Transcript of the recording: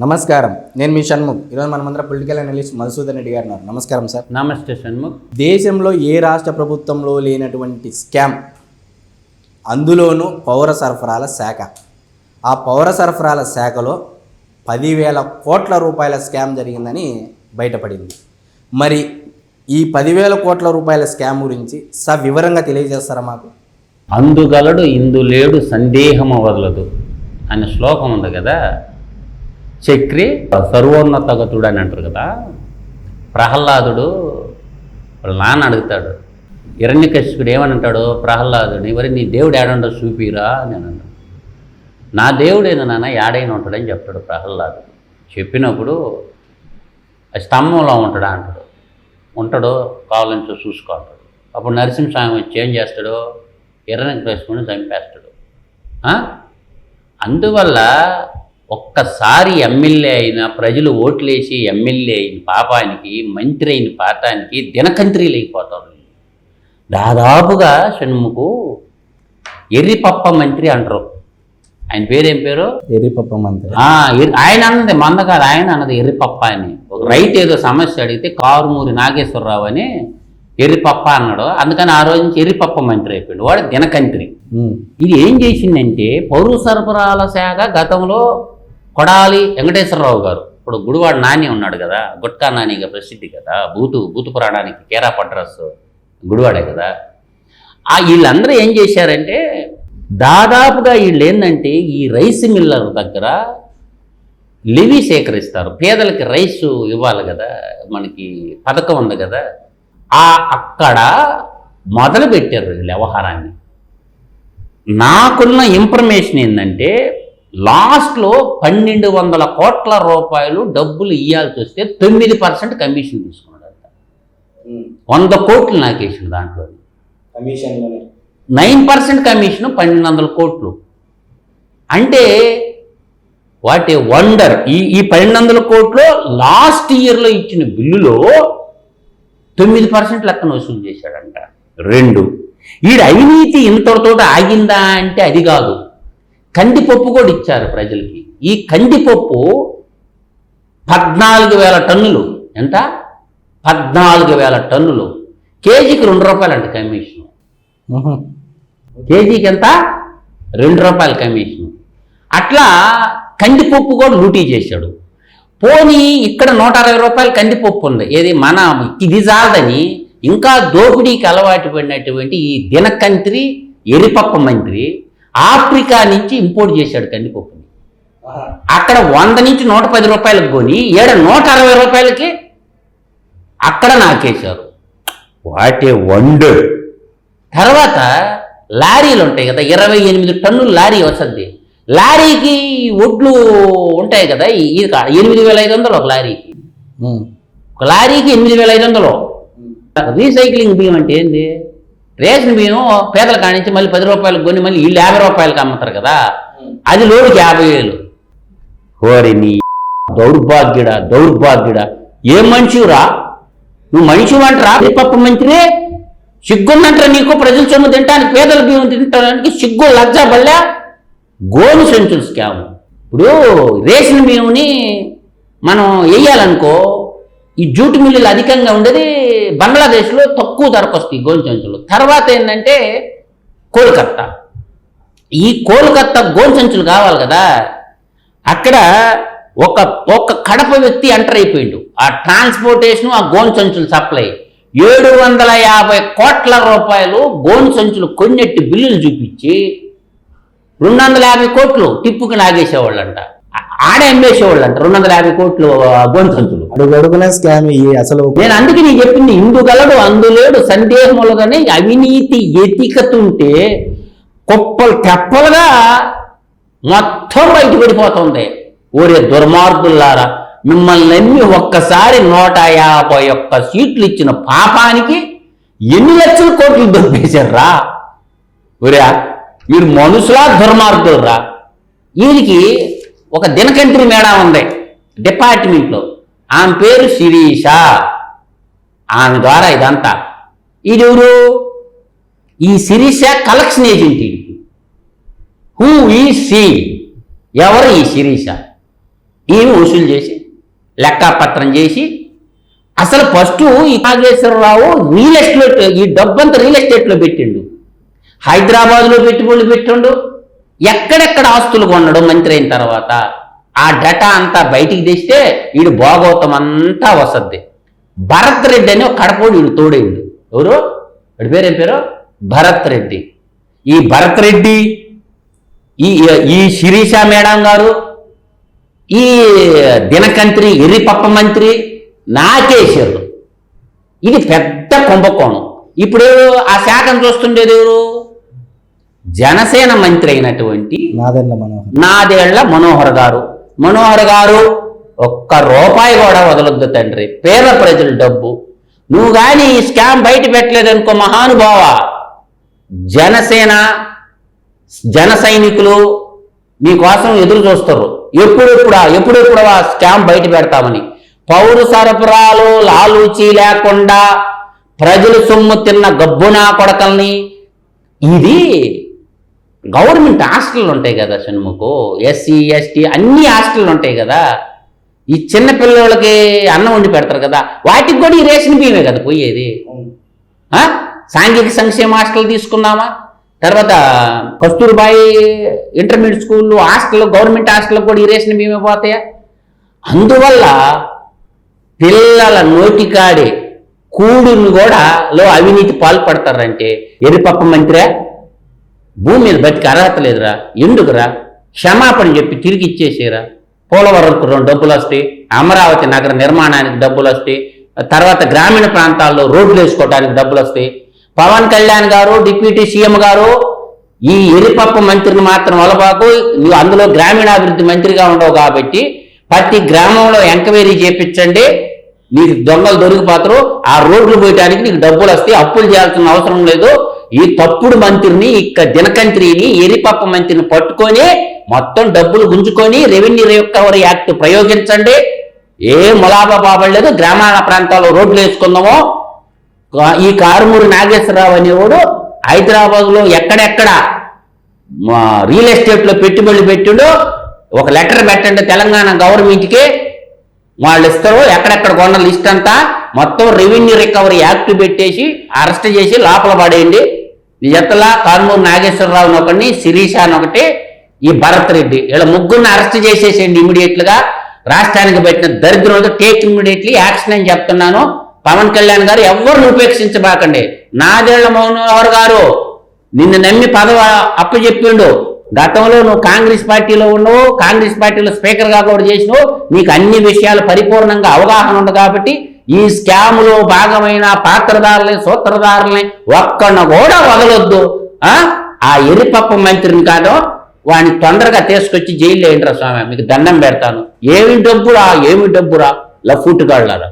నమస్కారం. నేను మీ షణ్ముఖ్. ఈరోజు మనమందరం పొలిటికల్ అనలిస్ట్ మధుసూదన్ రెడ్డి గారు ఉన్నారు. నమస్కారం సార్. నమస్తే షణ్ముఖ్. దేశంలో ఏ రాష్ట్ర ప్రభుత్వంలో లేనటువంటి స్కామ్ అందులోనూ పౌర సరఫరాల శాఖ. ఆ పౌర సరఫరాల శాఖలో పదివేల కోట్ల రూపాయల స్కామ్ జరిగిందని బయటపడింది. మరి ఈ పదివేల కోట్ల రూపాయల స్కామ్ గురించి సవివరంగా తెలియజేస్తారా మాకు? అందుగలడు ఇందు లేడు సందేహము వదలదు అనే శ్లోకం ఉంది కదా. చక్రి సర్వోన్నతగతుడు అని అంటారు కదా. ప్రహ్లాదుడు వాళ్ళ నాన్న అడుగుతాడు హిరణ్యకశిపుడు ఏమని అంటాడు? ప్రహ్లాదుడు ఎవరి నీ దేవుడు ఏడండో చూపిరా? అని అని అన్నాడు. నా ఏదో నాన్న? ఏడైనా ఉంటాడని చెప్తాడు ప్రహ్లాదుడు. చెప్పినప్పుడు ఆ స్తంభంలో ఉంటాడా అంటాడు. ఉంటాడు కావాలంటే చూసుకో అంటాడు. అప్పుడు నరసింహస్వామి వచ్చి ఏం చేస్తాడు? ఎర్రని వేసుకుని చంపేస్తాడు అందువల్ల ఒక్కసారి ఎమ్మెల్యే అయిన ప్రజలు ఓట్లేసి ఎమ్మెల్యే అయిన పాపానికి మంత్రి అయిన పాతానికి దినకంత్రీలు అయిపోతారు దాదాపుగా షణ్ముకు ఎర్రిపప్ప మంత్రి అంటారు. ఆయన పేరేం పేరు? ఎరిపప్ప మంత్రి. ఆయన అన్నది మంద కాదు ఆయన అన్నది ఎర్రిపప్ప అని. ఒక రైతు ఏదో సమస్య అడిగితే కారుమూరి నాగేశ్వరరావు అని ఎర్రిపప్ప అన్నాడు. అందుకని ఆ రోజు నుంచి ఎర్రిపప్ప మంత్రి అయిపోయాడు. వాడు దినకంత్రి. ఇది ఏం చేసిందంటే పౌర సరఫరాల శాఖ గతంలో కొడాలి వెంకటేశ్వరరావు గారు. ఇప్పుడు గుడివాడ నాని ఉన్నాడు కదా గుట్కా నానిగా ప్రసిద్ధి కదా బూతు బూతు పురాణానికి కేరా పట్రస్ గుడివాడే కదా. ఆ వీళ్ళందరూ ఏం చేశారంటే దాదాపుగా వీళ్ళు ఏంటంటే ఈ రైస్ మిల్లర్ దగ్గర లివి సేకరిస్తారు. పేదలకి రైస్ ఇవ్వాలి కదా మనకి పథకం ఉంది కదా ఆ అక్కడ మొదలు పెట్టారు వ్యవహారాన్ని. నాకున్న ఇన్ఫర్మేషన్ ఏంటంటే లాస్ట్లో పన్నెండు వందల కోట్ల రూపాయలు డబ్బులు ఇవ్వాల్సి వస్తే తొమ్మిది పర్సెంట్ కమిషన్ తీసుకున్నాడంట. వంద కోట్లు నాకు వేసింది దాంట్లో నైన్ పర్సెంట్ కమిషన్ పన్నెండు వందల కోట్లు. అంటే వాట్ ఏ వండర్. ఈ ఈ పన్నెండు వందల కోట్లు లాస్ట్ ఇయర్లో ఇచ్చిన బిల్లులో తొమ్మిది పర్సెంట్ లెక్కన వసూలు చేశాడంట. రెండు. ఈడు అవినీతి ఇంతటితో ఆగిందా అంటే అది కాదు. కందిపప్పు కూడా ఇచ్చారు ప్రజలకి. ఈ కందిపప్పు పద్నాలుగు వేల టన్నులు. ఎంత? పద్నాలుగు వేల టన్నులు. కేజీకి రెండు రూపాయలు అంట కమిషన్ కేజీకి ఎంత? రెండు రూపాయల కమిషన్. అట్లా కందిపప్పు కూడా లూటీ చేశాడు. పోనీ ఇక్కడ నూట అరవై రూపాయల కందిపప్పు ఉంది. ఏది? మన ఇది చాలదని ఇంకా దోపిడీకి అలవాటు పడినటువంటి ఈ దినకంత్రి ఎరిపప్ప మంత్రి ఆఫ్రికా నుంచి ఇంపోర్ట్ చేశాడు కందిపప్పుని అక్కడ వంద నుంచి నూట పది రూపాయలకు కొని ఏడ నూట అరవై రూపాయలకి? అక్కడ నాకేశారు. What a wonder. తర్వాత లారీలు ఉంటాయి కదా ఇరవై ఎనిమిది టన్నులు లారీ వస్తుంది. లారీకి ఒడ్లు ఉంటాయి కదా ఇది ఎనిమిది వేల ఐదు వందలు ఒక లారీకి. ఒక లారీకి ఎనిమిది వేల ఐదు వందలు. రీసైక్లింగ్ బియ్యం అంటే ఏంది? రేషన్ బియ్యం పేదల కానించి మళ్ళీ పది రూపాయలకు కొని మళ్ళీ వీళ్ళు యాభై రూపాయలకి అమ్ముతారు కదా. అది లోడుకి యాభై వేలు. ఓరి నీ దౌర్భాగ్యుడా దౌర్భాగ్యుడా. ఏం మనిషిరా నువ్వు మనిషి అంటరా? పప్పు మంత్రి సిగ్గుందంటారా నీకు? ప్రజల సొమ్ము తినడానికి పేదల బియ్యం తినడానికి సిగ్గు లజ్జా బల్లా? గోను సెంచులు స్కామ్. ఇప్పుడు రేషన్ బియ్యంని మనం వేయాలనుకో ఈ జూటు మిల్లులు అధికంగా ఉండేది బంగ్లాదేశ్లో తక్కువ ధరకు వస్తాయి గోను సంచులు. తర్వాత ఏంటంటే కోల్కత్తా. ఈ కోల్కత్తా గోను సంచులు కావాలి కదా. అక్కడ ఒక ఒక కడప వ్యక్తి ఎంటర్ అయిపోయిండు. ఆ ట్రాన్స్పోర్టేషన్ ఆ గోను సంచులు సప్లై. ఏడు వందల యాభై కోట్ల రూపాయలు గోను సంచులు కొన్నెట్టి బిల్లులు చూపించి రెండు వందల యాభై కోట్లు టిప్పుకి లాగేసేవాళ్ళంట. ఆడే అమ్మేసేవాళ్ళంట రెండు వందల యాభై కోట్లు ఆ గోను సంచులు. అడుగడుగున స్కామ్ ఈ అసలు నేను అందుకే నీకు చెప్పింది ఇందుగలడు అందులేడు సందేహములుగానే అవినీతి ఎతికతుంటే కుప్పలు తెప్పలుగా మొత్తం బయట పడిపోతుంది ఓరే దుర్మార్గుల్లారా మిమ్మల్ని నమ్మి ఒక్కసారి నూట యాభై ఒక్క సీట్లు ఇచ్చిన పాపానికి ఎన్ని లక్షల కోట్లు దొరికేశారా ఒరే మీరు మనుషులా దుర్మార్గులరా వీరికి ఒక దినకంత్రి మేడం ఉంది డిపార్ట్మెంట్లో. ఆమె పేరు శిరీష. ఆమె ద్వారా ఇదంతా. ఇది ఎవరు ఈ Sirisha collection agent who is she. ఎవరు ఈ శిరీష? ఈమె వసూలు చేసి లెక్కాపత్రం చేసి అసలు ఫస్ట్ ఈ నాగేశ్వరరావు రియల్ ఎస్టేట్ ఈ డబ్బంతా రియల్ ఎస్టేట్లో పెట్టిండు. హైదరాబాద్లో పెట్టుబడులు పెట్టిండు. ఎక్కడెక్కడ ఆస్తులు కొనడం మంత్రి అయిన తర్వాత. ఆ డేటా అంతా బయటికి తెస్తే వీడు భోగవతం అంతా వసద్ది భరత్ రెడ్డి అని ఒక కడపోడు వీడు తోడేయుడు ఎవరు? వాడి పేరు ఏం పేరు? భరత్ రెడ్డి ఈ భరత్ రెడ్డి ఈ ఈ శిరీష మేడం గారు ఈ దినకంత్రి ఎర్రిపప్ప మంత్రి నాకేశారు ఇది పెద్ద కుంభకోణం. ఇప్పుడు ఆ శాఖను చూస్తుండేది ఎవరు? జనసేన మంత్రి అయినటువంటి నాదెండ్ల మనోహర్. నాదేళ్ళ మనోహర్ గారు. మనోహర్ గారు ఒక్క రూపాయి కూడా వదలొద్దు తండ్రి. పేద ప్రజల డబ్బు. నువ్వు కానీ ఈ స్కామ్ బయట పెట్టలేదనుకో మహానుభావ. జనసేన జన సైనికులు నీకోసం ఎదురు చూస్తారు ఎప్పుడెప్పుడా ఎప్పుడెప్పుడు ఆ స్కామ్ బయట పెడతామని. పౌరు సరఫరాలు లాలూచి లేకుండా ప్రజలు సొమ్ము తిన్న గబ్బునా కొడకల్ని. ఇది గవర్నమెంట్ హాస్టల్ ఉంటాయి కదా షణ్ముఖు ఎస్సీ ఎస్టీ అన్ని హాస్టల్లు ఉంటాయి కదా. ఈ చిన్న పిల్లలకి అన్నం వండి పెడతారు కదా. వాటికి కూడా ఈ రేషన్ బియ్యమే కదా పోయేది. సాంఘిక సంక్షేమ హాస్టల్ తీసుకున్నామా తర్వాత కస్తూర్బాయి ఇంటర్మీడియట్ స్కూళ్ళు హాస్టల్ గవర్నమెంట్ హాస్టల్ కూడా ఈ రేషన్ బియ్యమే పోతాయా? అందువల్ల పిల్లల నోటికాడే కూడుని కూడా లో అవినీతి పాల్పడతారంటే. ఎరుపప్ప మంత్రే? భూమి మీద బతికి అర్హత లేదురా. ఎందుకురా? క్షమాపణ చెప్పి తిరిగి ఇచ్చేసేరా. పోలవరంకు రెండు డబ్బులు వస్తాయి. అమరావతి నగర నిర్మాణానికి డబ్బులు వస్తాయి. తర్వాత గ్రామీణ ప్రాంతాల్లో రోడ్లు వేసుకోవడానికి డబ్బులు వస్తాయి. పవన్ కళ్యాణ్ గారు డిప్యూటీ సీఎం గారు ఈ ఎరిపప్ప మంత్రిని మాత్రం వలబాకు. నువ్వు అందులో గ్రామీణాభివృద్ధి మంత్రిగా ఉండవు కాబట్టి ప్రతి గ్రామంలో ఎంక్వైరీ చేపించండి. నీకు దొంగలు దొరికిపోతారు. ఆ రోడ్లు పోయటానికి నీకు డబ్బులు వస్తాయి. అప్పులు చేయాల్సిన అవసరం లేదు. ఈ తప్పుడు మంత్రిని ఇక్క దినకంత్రిని ఎరిపప్ప మంత్రిని పట్టుకొని మొత్తం డబ్బులు గుంజుకొని రెవెన్యూ రికవరీ యాక్ట్ ప్రయోగించండి. ఏ ములాబా బాబడలేదు గ్రామాల ప్రాంతాల్లో రోడ్లు వేసుకుందామో. ఈ కారుమూరి నాగేశ్వరరావు అనేవాడు హైదరాబాద్లో ఎక్కడెక్కడ మా రియల్ ఎస్టేట్లో పెట్టుబడులు పెట్టిండో ఒక లెటర్ పెట్టండి తెలంగాణ గవర్నమెంట్కి. వాళ్ళు ఇస్తారు ఎక్కడెక్కడ కొన్న లిస్ట్ అంతా మొత్తం రెవెన్యూ రికవరీ యాక్ట్ పెట్టేసి అరెస్ట్ చేసి లోపల పడేయండి. ఈ జతలా నాగేశ్వరరావు నాగేశ్వరరావుని ఒకటి శిరీష అని ఒకటి ఈ భరత్ రెడ్డి. వీళ్ళ ముగ్గురిని అరెస్ట్ చేసేసేయండి ఇమీడియట్లుగా రాష్ట్రానికి పెట్టిన దరిద్రులతో టేక్ ఇమీడియట్లీ యాక్షన్ అని చెప్తున్నాను. పవన్ కళ్యాణ్ గారు ఎవరిని ఉపేక్షించబాకండి. నాదేళ్ళ మనోహర్ గారు నిన్ను నమ్మి పదవ అప్పచెప్పిండు గతంలో నువ్వు కాంగ్రెస్ పార్టీలో ఉన్నావు కాంగ్రెస్ పార్టీలో స్పీకర్గా కూడా చేసినావు. నీకు అన్ని విషయాలు పరిపూర్ణంగా అవగాహన ఉంది కాబట్టి ఈ స్కాములో భాగమైన పాత్రదారులని సూత్రధారుల్ని ఒక్కడిని కూడా వదలొద్దు. ఆ? ఎరిపప్ప మంత్రిని కాదు వాడిని తొందరగా తీసుకొచ్చి జైల్లో ఏంట్రా స్వామి మీకు దండం పెడతాను. ఏమి డబ్బురా ఏమి డబ్బురా? లఫూటుగాళ్ళారా?